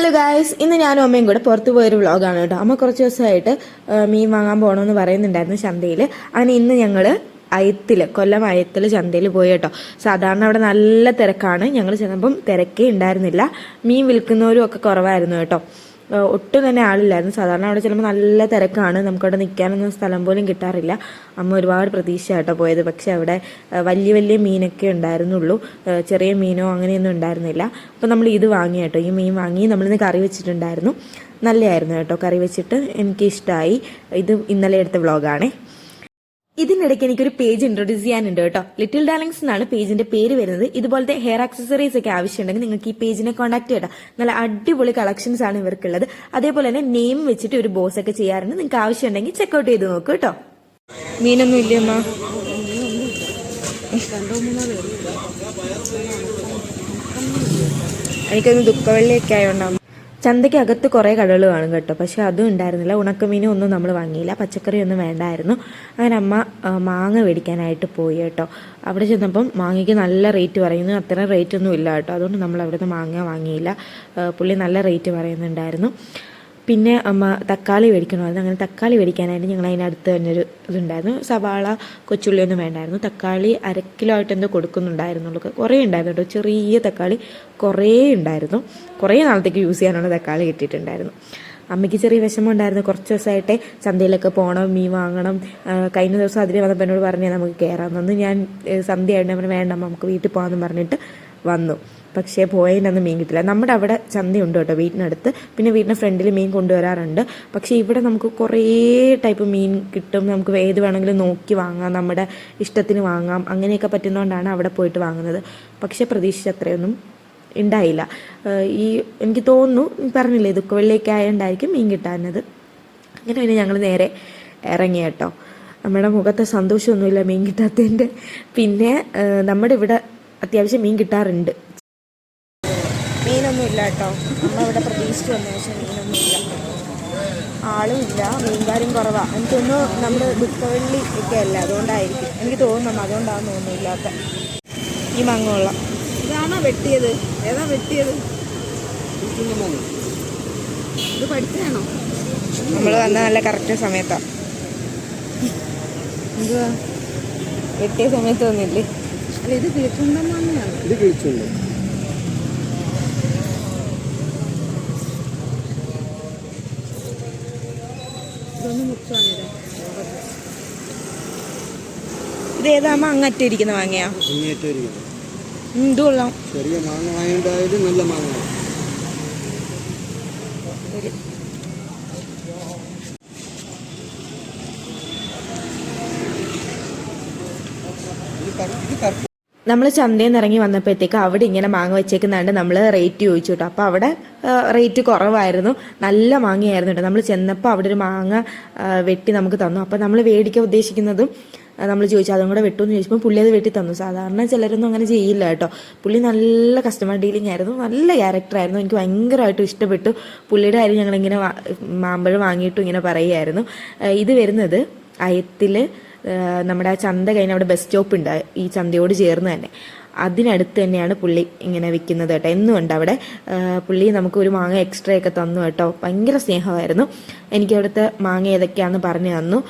Hello guys ഇന്ന് ഞാനും അമ്മയും കൂടെ പുറത്തു പോയൊരു വ്ളോഗാണ് കേട്ടോ. അമ്മ കുറച്ച് ദിവസമായിട്ട് മീൻ വാങ്ങാൻ പോകണമെന്ന് പറയുന്നുണ്ടായിരുന്നു ചന്തയിൽ അങ്ങനെ ഇന്ന് ഞങ്ങൾ അയത്തിൽ കൊല്ലം അയത്തിൽ ചന്തയിൽ പോയി കേട്ടോ. സാധാരണ അവിടെ നല്ല തിരക്കാണ്. ഞങ്ങൾ ചെന്നപ്പം തിരക്കേ ഉണ്ടായിരുന്നില്ല. മീൻ വിൽക്കുന്നവരും ഒക്കെ കുറവായിരുന്നു കേട്ടോ. ഒട്ടും തന്നെ ആളില്ലായിരുന്നു. സാധാരണ അവിടെ ചെല്ലുമ്പോൾ നല്ല തിരക്കാണ്. നമുക്കവിടെ നിൽക്കാനൊന്നും സ്ഥലം പോലും കിട്ടാറില്ല. അമ്മ ഒരുപാട് പ്രതീക്ഷ കേട്ടോ പോയത്. പക്ഷെ അവിടെ വലിയ വലിയ മീനൊക്കെ ഉണ്ടായിരുന്നുള്ളൂ. ചെറിയ മീനോ അങ്ങനെയൊന്നും ഉണ്ടായിരുന്നില്ല. അപ്പോൾ നമ്മൾ ഇത് വാങ്ങി കേട്ടോ. ഈ മീൻ വാങ്ങി നമ്മളിന്ന് കറി വെച്ചിട്ടുണ്ടായിരുന്നു. നല്ലതായിരുന്നു കേട്ടോ. കറി വെച്ചിട്ട് എനിക്കിഷ്ടമായി ഇത് ഇന്നലെ എടുത്ത വ്ളോഗാണേ. ഇതിനിടയ്ക്ക് എനിക്കൊരു പേജ് ഇൻട്രൊഡ്യൂസ് ചെയ്യാനുണ്ട് കേട്ടോ. ലിറ്റിൽ ഡാലിങ്സ് എന്നാണ് പേജിന്റെ പേര് വരുന്നത്. ഇതുപോലത്തെ ഹെയർ ആക്സസറീസ് ഒക്കെ ആവശ്യമുണ്ടെങ്കിൽ നിങ്ങൾക്ക് ഈ പേജിനെ കോൺടാക്ട് ചെയ്യട്ടോ നല്ല അടിപൊളി കളക്ഷൻസ് ആണ് ഇവർക്കുള്ളത്. അതേപോലെ തന്നെ നെയിം വെച്ചിട്ട് ഒരു ബോസ് ഒക്കെ ചെയ്യാറുണ്ട്. നിങ്ങൾക്ക് ആവശ്യമുണ്ടെങ്കിൽ ചെക്കൗട്ട് ചെയ്ത് നോക്കൂ കേട്ടോ. മീനൊന്നും ഇല്ലമ്മ എനിക്കൊന്ന് ദുഃഖവെള്ളിയൊക്കെ ആയതുകൊണ്ടാവും ചന്തയ്ക്ക് അകത്ത് കുറേ കടകൾ കാണും കേട്ടോ. പക്ഷേ അതും ഉണ്ടായിരുന്നില്ല. ഉണക്കമീനും ഒന്നും നമ്മൾ വാങ്ങിയില്ല. പച്ചക്കറിയൊന്നും വേണ്ടായിരുന്നു. അങ്ങനെ അമ്മ മാങ്ങ മേടിക്കാനായിട്ട് പോയി കേട്ടോ. അവിടെ ചെന്നപ്പം മാങ്ങയ്ക്ക് നല്ല റേറ്റ് പറയുന്നു അത്ര റേറ്റ് ഒന്നും ഇല്ല കേട്ടോ. അതുകൊണ്ട് നമ്മൾ അവിടുന്ന് മാങ്ങ വാങ്ങിയില്ല. പുള്ളി നല്ല റേറ്റ് പറയുന്നുണ്ടായിരുന്നു. പിന്നെ അമ്മ തക്കാളി മേടിക്കണമായിരുന്നു അങ്ങനെ തക്കാളി മേടിക്കാനായിട്ട് ഞങ്ങൾ അതിനടുത്ത് തന്നെ ഒരു ഇതുണ്ടായിരുന്നു. സവാള കൊച്ചുള്ളിയൊന്നും വേണ്ടായിരുന്നു. തക്കാളി അര കിലോ ആയിട്ട് എന്തോ കൊടുക്കുന്നുണ്ടായിരുന്നുള്ളൂ. കുറേ ഉണ്ടായിരുന്നു കേട്ടോ. ചെറിയ തക്കാളി കുറേ ഉണ്ടായിരുന്നു. കുറേ നാളത്തേക്ക് യൂസ് ചെയ്യാനുള്ള തക്കാളി കിട്ടിയിട്ടുണ്ടായിരുന്നു. അമ്മയ്ക്ക് ചെറിയ വിഷമം ഉണ്ടായിരുന്നു. കുറച്ച് ദിവസമായിട്ടേ ചന്തയിലൊക്കെ പോകണം മീൻ വാങ്ങണം. കഴിഞ്ഞ ദിവസം അതിന് വന്നപ്പോൾ എന്നോട് പറഞ്ഞാൽ നമുക്ക് കയറാം ഞാൻ സന്ധ്യ സന്ധ്യയായിട്ട് അവർ വേണ്ട നമുക്ക് വീട്ടിൽ പോകാമെന്ന് പറഞ്ഞിട്ട് വന്നു. പക്ഷേ പോയതിനൊന്നും മീൻ കിട്ടില്ല. നമ്മുടെ അവിടെ ചന്തയുണ്ട് കേട്ടോ വീട്ടിനടുത്ത്. പിന്നെ വീടിന്റെ ഫ്രണ്ടിൽ മീൻ കൊണ്ടുവരാറുണ്ട്. പക്ഷേ ഇവിടെ നമുക്ക് കുറേ ടൈപ്പ് മീൻ കിട്ടും. നമുക്ക് ഏത് വേണമെങ്കിലും നോക്കി വാങ്ങാം. നമ്മുടെ ഇഷ്ടത്തിന് വാങ്ങാം. അങ്ങനെയൊക്കെ പറ്റുന്നതുകൊണ്ടാണ് അവിടെ പോയിട്ട് വാങ്ങുന്നത്. പക്ഷേ പ്രതീക്ഷിച്ച അത്രയൊന്നും ഉണ്ടായില്ല. ഈ എനിക്ക് തോന്നുന്നു പറഞ്ഞില്ലേ ഇതൊക്കെ വെള്ളിയൊക്കെ ആയതുകൊണ്ടായിരിക്കും മീൻ കിട്ടാനത് അങ്ങനെ പിന്നെ ഞങ്ങൾ നേരെ ഇറങ്ങി കേട്ടോ. നമ്മുടെ മുഖത്തെ സന്തോഷമൊന്നുമില്ല മീൻ കിട്ടാത്തതിന്റെ. പിന്നെ നമ്മുടെ ഇവിടെ അത്യാവശ്യം മീൻ കിട്ടാറുണ്ട്. മീനൊന്നും ഇല്ല കേട്ടോ. നമ്മൾ ഇവിടെ പ്രതീക്ഷിച്ചു വന്നു പക്ഷേ മീനൊന്നും ഇല്ല. ആളും ഇല്ല മീൻകാരും കുറവാണ് എനിക്ക് തോന്നുന്നു നമ്മൾ ദുഃഖവള്ളി ഒക്കെ അല്ല അതുകൊണ്ടായിരിക്കും. എനിക്ക് തോന്നുന്നു അതുകൊണ്ടാണ് തോന്നുന്നില്ലാത്ത ഈ മങ്ങുള്ള കൊള്ളാം ഇതാണോ വെട്ടിയത്? ഏതാ വെട്ടിയത്? ഇത് പഠിച്ചതാണോ? നമ്മൾ വന്ന നല്ല കറക്റ്റ് സമയത്താണ് എന്തുവാ? വെട്ടിയ സമയത്ത് വന്നില്ലേ? അല്ല ഇത് കിഴിച്ചുണ്ടെന്നാണ് ഇത് കഴിച്ചുണ്ട് ഇതൊന്ന് മുറിച്ചാണിത് ഇത് ഏതാകുമ്പോൾ അങ്ങറ്റം ഇരിക്കുന്ന മാങ്ങയാ? ഇത് കൊള്ളാം. ചെറിയ മാങ്ങ വാങ്ങിണ്ടായത് നല്ല മാങ്ങ. ഇത് കറക്റ്റ് നമ്മൾ ചന്തയിൽ നിന്ന് ഇറങ്ങി വന്നപ്പോഴത്തേക്ക് അവിടെ ഇങ്ങനെ മാങ്ങ വെച്ചേക്കുന്നുണ്ട് നമ്മൾ റേറ്റ് ചോദിച്ചു കേട്ടോ. അപ്പോൾ അവിടെ റേറ്റ് കുറവായിരുന്നു. നല്ല മാങ്ങയായിരുന്നു കേട്ടോ. നമ്മൾ ചെന്നപ്പോൾ അവിടെ ഒരു മാങ്ങ വെട്ടി നമുക്ക് തന്നു. അപ്പോൾ നമ്മൾ മേടിക്കാൻ ഉദ്ദേശിക്കുന്നതും നമ്മൾ ചോദിച്ചു. അതും കൂടെ വെട്ടുമെന്ന് ചോദിച്ചപ്പോൾ പുള്ളി അത് വെട്ടി തന്നു. സാധാരണ ചിലരൊന്നും അങ്ങനെ ചെയ്യില്ല കേട്ടോ. പുള്ളി നല്ല കസ്റ്റമർ ഡീലിംഗ് ആയിരുന്നു. നല്ല ക്യാരക്ടറായിരുന്നു എനിക്ക് ഭയങ്കരമായിട്ട് ഇഷ്ടപ്പെട്ടു. പുള്ളിയുടെ കാര്യം ഞങ്ങളിങ്ങനെ മാമ്പഴം വാങ്ങിയിട്ടും ഇങ്ങനെ പറയുമായിരുന്നു ഇത് വരുന്നത് അയത്തിൽ നമ്മുടെ ആ ചന്ത കഴിഞ്ഞ അവിടെ ബസ് സ്റ്റോപ്പ് ഉണ്ട്. ഈ ചന്തയോട് ചേർന്ന് തന്നെ. അതിനടുത്ത് തന്നെയാണ് പുള്ളി ഇങ്ങനെ വിൽക്കുന്നത് കേട്ടോ. എന്നും ഉണ്ട് അവിടെ. പുള്ളി നമുക്ക് ഒരു മാങ്ങ എക്സ്ട്രാ ഒക്കെ തന്നു കേട്ടോ. ഭയങ്കര സ്നേഹമായിരുന്നു. എനിക്ക് അവിടുത്തെ മാങ്ങ ഏതൊക്കെയാണെന്ന് പറഞ്ഞു തന്നു.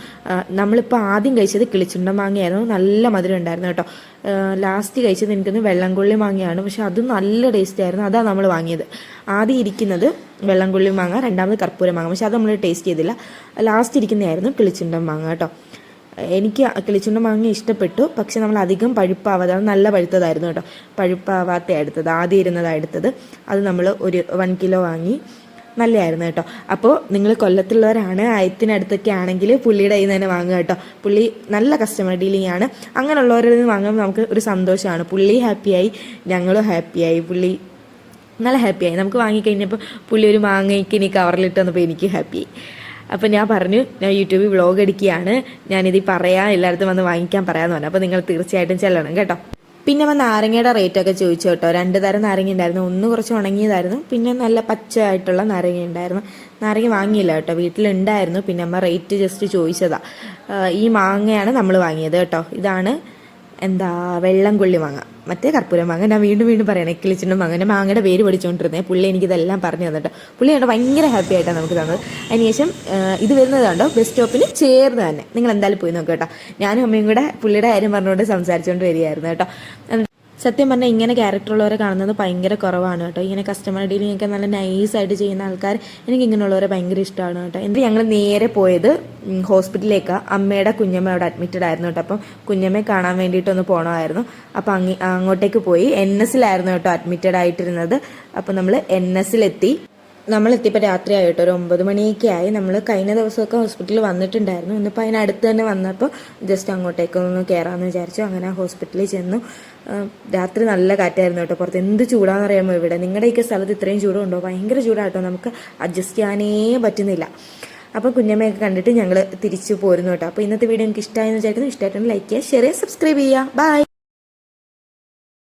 നമ്മളിപ്പോൾ ആദ്യം കഴിച്ചത് കിളിച്ചുണ്ട മാങ്ങയായിരുന്നു. നല്ല മധുരം ഉണ്ടായിരുന്നു കേട്ടോ. ലാസ്റ്റ് കഴിച്ചത് എനിക്കൊന്ന് വെള്ളംകൊള്ളി മാങ്ങയാണ്. പക്ഷെ അതും നല്ല ടേസ്റ്റ് ആയിരുന്നു. അതാണ് നമ്മൾ വാങ്ങിയത്. ആദ്യം ഇരിക്കുന്നത് വെള്ളംകൊള്ളി മാങ്ങ രണ്ടാമത് കർപ്പൂര മാങ്ങ. പക്ഷെ അത് നമ്മൾ ടേസ്റ്റ് ചെയ്തില്ല. ലാസ്റ്റ് ഇരിക്കുന്നതായിരുന്നു കിളിച്ചുണ്ട മാങ്ങ കേട്ടോ. എനിക്ക് കിളിച്ചുണ്ട മാങ്ങ ഇഷ്ടപ്പെട്ടു. പക്ഷെ നമ്മൾ അധികം പഴുപ്പാവാതെ അത് നല്ല പഴുത്തതായിരുന്നു കേട്ടോ. പഴുപ്പാവാത്ത എടുത്തത്. ആദ്യം ഇരുന്നതാണ് എടുത്തത്. അത് നമ്മൾ ഒരു വൺ കിലോ വാങ്ങി. നല്ലതായിരുന്നു കേട്ടോ. അപ്പോൾ നിങ്ങൾ കൊല്ലത്തുള്ളവരാണ്. ആയത്തിനടുത്തൊക്കെ ആണെങ്കിൽ പുള്ളിയുടെ കയ്യിൽ നിന്ന് തന്നെ വാങ്ങുക കേട്ടോ. പുള്ളി നല്ല കസ്റ്റമർ ഡീലിംഗ് ആണ്. അങ്ങനെയുള്ളവരിൽ നിന്ന് വാങ്ങുമ്പോൾ നമുക്ക് ഒരു സന്തോഷമാണ്. പുള്ളി ഹാപ്പിയായി ഞങ്ങളും ഹാപ്പിയായി പുള്ളി നല്ല ഹാപ്പിയായി നമുക്ക് വാങ്ങിക്കഴിഞ്ഞപ്പോൾ പുള്ളി ഒരു മാങ്ങയ്ക്ക് ഇനി കവറിലിട്ട് വന്നപ്പോൾ എനിക്ക് ഹാപ്പിയായി അപ്പോൾ ഞാൻ പറഞ്ഞു ഞാൻ യൂട്യൂബിൽ വ്ളോഗ് അടിക്കുകയാണ് ഞാനിത് പറയാ എല്ലായിടത്തും വന്ന് വാങ്ങിക്കാൻ പറയാമെന്ന് പറഞ്ഞു. അപ്പോൾ നിങ്ങൾ തീർച്ചയായിട്ടും ചെല്ലണം കേട്ടോ. പിന്നെ നമ്മൾ നാരങ്ങയുടെ റേറ്റ് ഒക്കെ ചോദിച്ചു കേട്ടോ. രണ്ട് തരം നാരങ്ങ ഉണ്ടായിരുന്നു. ഒന്ന് കുറച്ച് ഉണങ്ങിയതായിരുന്നു. പിന്നെ നല്ല പച്ച ആയിട്ടുള്ള നാരങ്ങ ഉണ്ടായിരുന്നു. നാരങ്ങ വാങ്ങിയില്ല കേട്ടോ. വീട്ടിലുണ്ടായിരുന്നു. പിന്നെ അമ്മ റേറ്റ് ജസ്റ്റ് ചോദിച്ചതാ. ഈ മാങ്ങയാണ് നമ്മൾ വാങ്ങിയത് കേട്ടോ. ഇതാണ് എന്താ വെള്ളം കൊള്ളി മാങ്ങ. മറ്റേ കർപ്പൂരം. മാങ്ങ ഞാൻ വീണ്ടും വീണ്ടും പറയണം കിളിച്ചിട്ടുണ്ട് മാങ്ങ എന്റെ മാങ്ങയുടെ പേര് പഠിച്ചുകൊണ്ടിരുന്നത് പുള്ളി എനിക്കിതെല്ലാം പറഞ്ഞു തന്നിട്ട്. പുള്ളി കണ്ടോ ഭയങ്കര ഹാപ്പി ആയിട്ടാണ് നമുക്ക് തന്നത്. അതിനുശേഷം ഇത് വരുന്നത് കണ്ടോ? ബസ് സ്റ്റോപ്പിന് ചേർന്ന് തന്നെ. നിങ്ങൾ എന്തായാലും പോയി നോക്കാം കേട്ടോ. ഞാനും അമ്മയും കൂടെ പുള്ളിയുടെ കാര്യം പറഞ്ഞുകൊണ്ട് സംസാരിച്ചുകൊണ്ട് വരികയായിരുന്നു കേട്ടോ. സത്യം പറഞ്ഞാൽ ഇങ്ങനെ ക്യാരക്ടറുള്ളവരെ കാണുന്നത് ഭയങ്കര കുറവാണ് കേട്ടോ. ഇങ്ങനെ കസ്റ്റമർ ഡീലിംഗ് ഒക്കെ നല്ല നൈസായിട്ട് ചെയ്യുന്ന ആൾക്കാർ എനിക്ക് ഇങ്ങനെയുള്ളവരെ ഭയങ്കര ഇഷ്ടമാണ് കേട്ടോ. എന്നിട്ട് ഞങ്ങൾ നേരെ പോയത് ഹോസ്പിറ്റലിലേക്ക് അമ്മയുടെ കുഞ്ഞമ്മ അവിടെ അഡ്മിറ്റഡ് ആയിരുന്നു കേട്ടോ. അപ്പം കുഞ്ഞമ്മയെ കാണാൻ വേണ്ടിയിട്ടൊന്ന് പോകണമായിരുന്നു അപ്പം അങ്ങ് അങ്ങോട്ടേക്ക് പോയി. എൻ എസിലായിരുന്നു കേട്ടോ അഡ്മിറ്റഡ് ആയിട്ടിരുന്നത്. അപ്പം നമ്മൾ എൻ എസിലെത്തി നമ്മൾ എത്തിയപ്പോൾ രാത്രി ആയിട്ട് ഒരു ഒമ്പത് മണിയൊക്കെ ആയി. നമ്മൾ കഴിഞ്ഞ ദിവസമൊക്കെ ഹോസ്പിറ്റലിൽ വന്നിട്ടുണ്ടായിരുന്നു. ഇന്നിപ്പോൾ അതിനടുത്ത് തന്നെ വന്നപ്പോൾ ജസ്റ്റ് അങ്ങോട്ടേക്ക് ഒന്ന് കയറാമെന്ന് വിചാരിച്ചു. അങ്ങനെ ഹോസ്പിറ്റലിൽ ചെന്നു. രാത്രി നല്ല കാറ്റായിരുന്നു കേട്ടോ പുറത്ത്. എന്ത് ചൂടാന്ന് അറിയാമോ ഇവിടെ? നിങ്ങളുടെയൊക്കെ സ്ഥലത്ത് ഇത്രയും ചൂടുണ്ടോ? ഭയങ്കര ചൂടാട്ടോ. നമുക്ക് അഡ്ജസ്റ്റ് ചെയ്യാനേ പറ്റുന്നില്ല. അപ്പോൾ കുഞ്ഞമ്മയൊക്കെ കണ്ടിട്ട് ഞങ്ങൾ തിരിച്ചു പോരുന്നു കേട്ടോ. അപ്പോൾ ഇന്നത്തെ വീഡിയോ എനിക്ക് ഇഷ്ടമായെന്ന് വിചാരിക്കുന്നു. ഇഷ്ടമായിട്ടുണ്ട് ലൈക്ക് ചെയ്യുക ഷെയർ ചെയ്യുക സബ്സ്ക്രൈബ് ചെയ്യുക. ബൈ